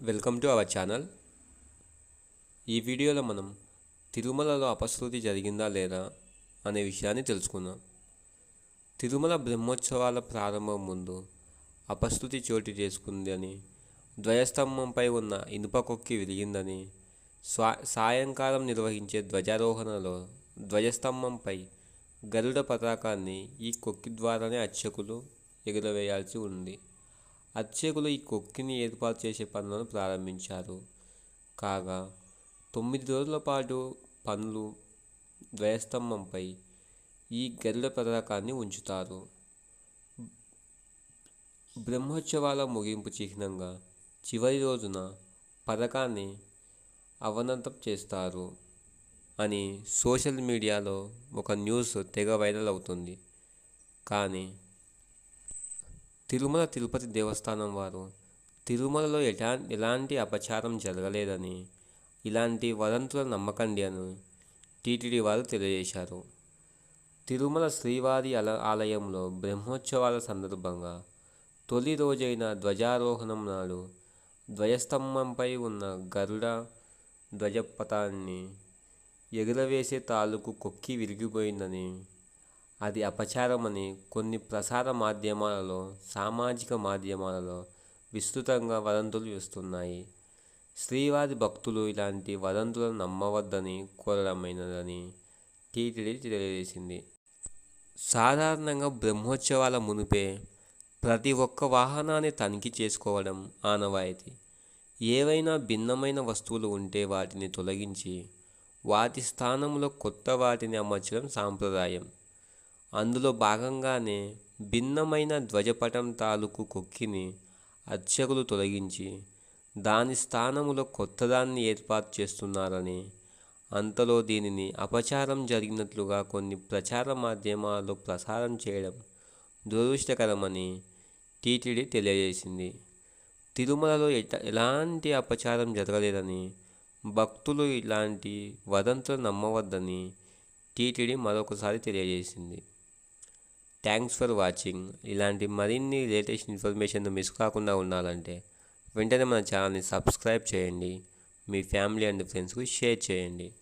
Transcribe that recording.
Welcome to our channel ఈ వీడియోలో మనం తిరుమలలో అపశృతి జరిగిందా లేదా అనే విషయాన్ని తెలుసుకుందాం. తిరుమల బ్రహ్మోత్సవాల ప్రారంభం ముందు అపశృతి చోటు చేసుకుందని ద్వయస్తంభంపై ఉన్న ఇనుప కొక్కి విరిగిందని స్వా సాయంకాలం నిర్వహించే ధ్వజారోహణలో ధ్వజస్తంభంపై గరుడ పతాకాన్ని ఈ కొక్కి ద్వారానే అర్చకులు ఎగురవేయాల్సి ఉంది. అర్చకులు ఈ కొక్కిని ఏర్పాటు చేసే పనులను ప్రారంభించారు. కాగా తొమ్మిది రోజుల పాటు పనులు ద్వయస్తంభంపై ఈ గరుడ పతాకాన్ని ఉంచుతారు. బ్రహ్మోత్సవాల ముగింపు చిహ్నంగా చివరి రోజున పథకాన్ని అవనంతం చేస్తారు అని సోషల్ మీడియాలో ఒక న్యూస్ తెగ వైరల్ అవుతుంది. కానీ తిరుమల తిరుపతి దేవస్థానం వారు తిరుమలలో ఎటా ఎలాంటి అపచారం జరగలేదని ఇలాంటి వదంతులను నమ్మకండి అని టీటీడీ వారు తెలియజేశారు. తిరుమల శ్రీవారి అల ఆలయంలో బ్రహ్మోత్సవాల సందర్భంగా తొలి రోజైన ధ్వజారోహణం నాడు ధ్వజస్తంభంపై ఉన్న గరుడ ధ్వజపథాన్ని ఎగురవేసే తాలూకు కొక్కి విరిగిపోయిందని అది అపచారమని కొన్ని ప్రసార మాధ్యమాలలో సామాజిక మాధ్యమాలలో విస్తృతంగా వదంతులు వస్తున్నాయి. శ్రీవారి భక్తులు ఇలాంటి వదంతులను నమ్మవద్దని కోరడమైనదని టీటీడీ తెలియజేసింది. సాధారణంగా బ్రహ్మోత్సవాల మునిపే ప్రతి ఒక్క వాహనాన్ని తనిఖీ చేసుకోవడం ఆనవాయితీ. ఏవైనా భిన్నమైన వస్తువులు ఉంటే వాటిని తొలగించి వాటి స్థానంలో కొత్త వాటిని అమర్చడం సాంప్రదాయం. అందులో భాగంగానే భిన్నమైన ధ్వజపటం తాలూకు కొక్కిని అర్చకులు తొలగించి దాని స్థానములో కొత్తదాన్ని ఏర్పాటు చేస్తున్నారని అంతలో దీనిని అపచారం జరిగినట్లుగా కొన్ని ప్రచార మాధ్యమాల్లో ప్రసారం చేయడం దురదృష్టకరమని టీటీడీ తెలియజేసింది. తిరుమలలో ఎలాంటి అపచారం జరగలేదని భక్తులు ఇలాంటి వదంతులు నమ్మవద్దని టీటీడీ మరొకసారి తెలియజేసింది. థ్యాంక్స్ ఫర్ వాచింగ్ ఇలాంటి మరిన్ని లేటెస్ట్ ఇన్ఫర్మేషన్ మిస్ కాకుండా ఉండాలంటే వెంటనే మన ఛానల్ని సబ్స్క్రైబ్ చేయండి. మీ ఫ్యామిలీ అండ్ ఫ్రెండ్స్కి షేర్ చేయండి.